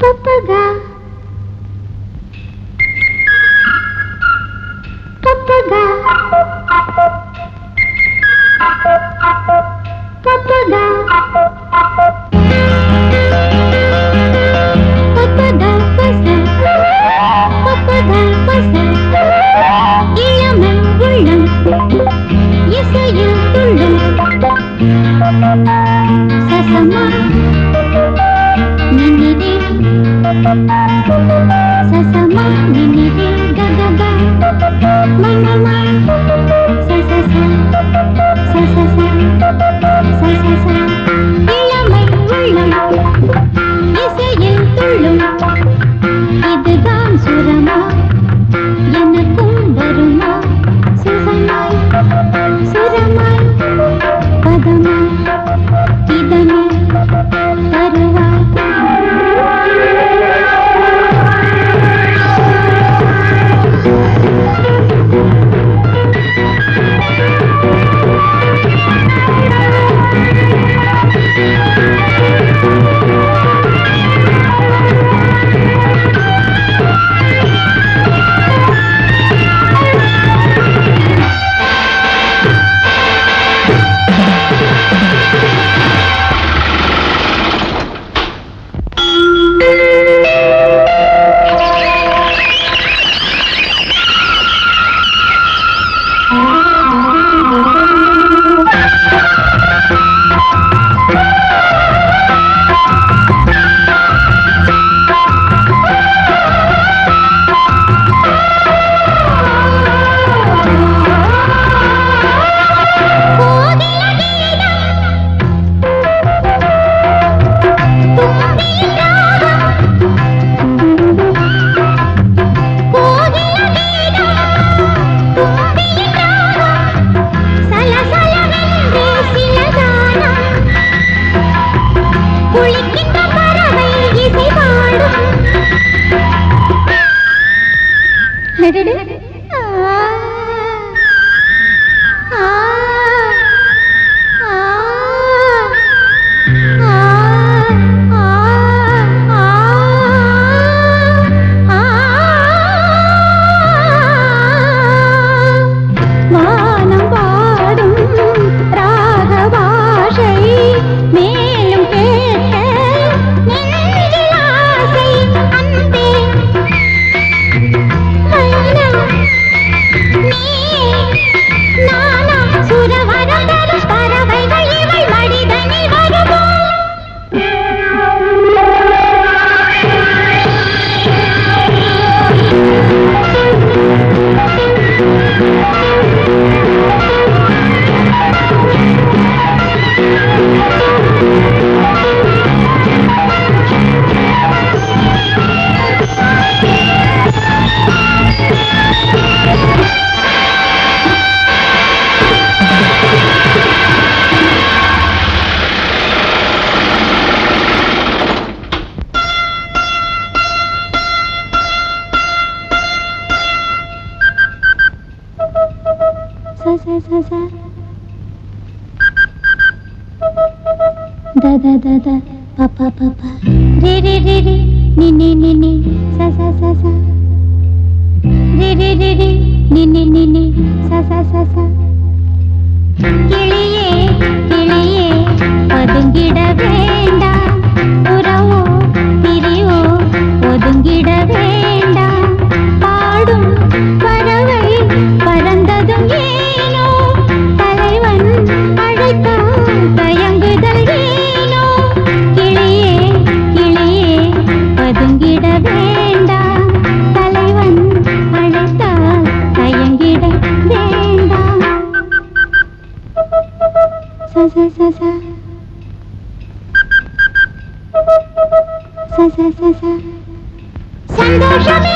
పప్పగా పప్పగా పప్పగా Sesame Sasamahin natin gagaba Manama Sasasa Sasasa Sasasa Ilamay ulam Isayil tulong Bye. ద ద ద ద ప ప ప ప రి రి రి రి ని ని ని ని స స స స రి రి రి రి ని ని ని ని స స స స கிளியே கிளியே பதுங்கிடவே సంతోషమే సంగీతమే